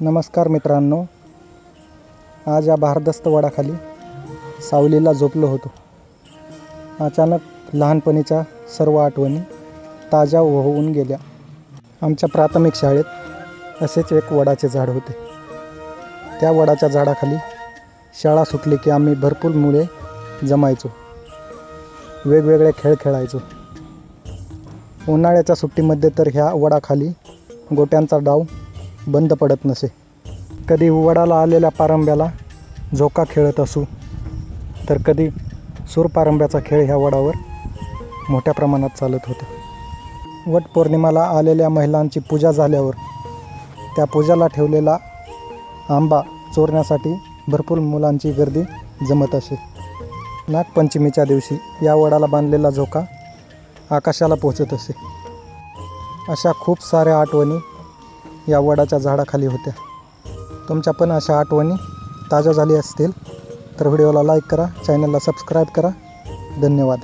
नमस्कार मित्रांनो. आज या भारदस्त वडाखाली सावलीला झोपलो होतो. अचानक लहानपणीच्या सर्व आठवणी ताज्या होऊन गेल्या. आमच्या प्राथमिक शाळेत असेच एक वडाचे झाड होते. त्या वडाच्या झाडाखाली शाळा सुटली की आम्ही भरपूर मुळे जमायचो. वेगवेगळे खेळ खेळायचो. उन्हाळ्याच्या सुट्टीमध्ये तर ह्या वडाखाली गोट्यांचा डाव बंद पडत नसे. कधी वडाला आलेल्या पारंब्याला झोका खेळत असू तर कधी सूरपारंब्याचा खेळ ह्या वडावर मोठ्या प्रमाणात चालत होता. वटपौर्णिमाला आलेल्या महिलांची पूजा झाल्यावर त्या पूजाला ठेवलेला आंबा चोरण्यासाठी भरपूर मुलांची गर्दी जमत असे. नागपंचमीच्या दिवशी या वडाला बांधलेला झोका आकाशाला पोचत असे. अशा खूप साऱ्या आठवणी या वडाच्या झाडाखाली होत्या. तुमच्या पण अशा आठवणी ताज्या झाली असतील तर व्हिडिओला लाईक करा चॅनलला सबस्क्राईब करा. धन्यवाद.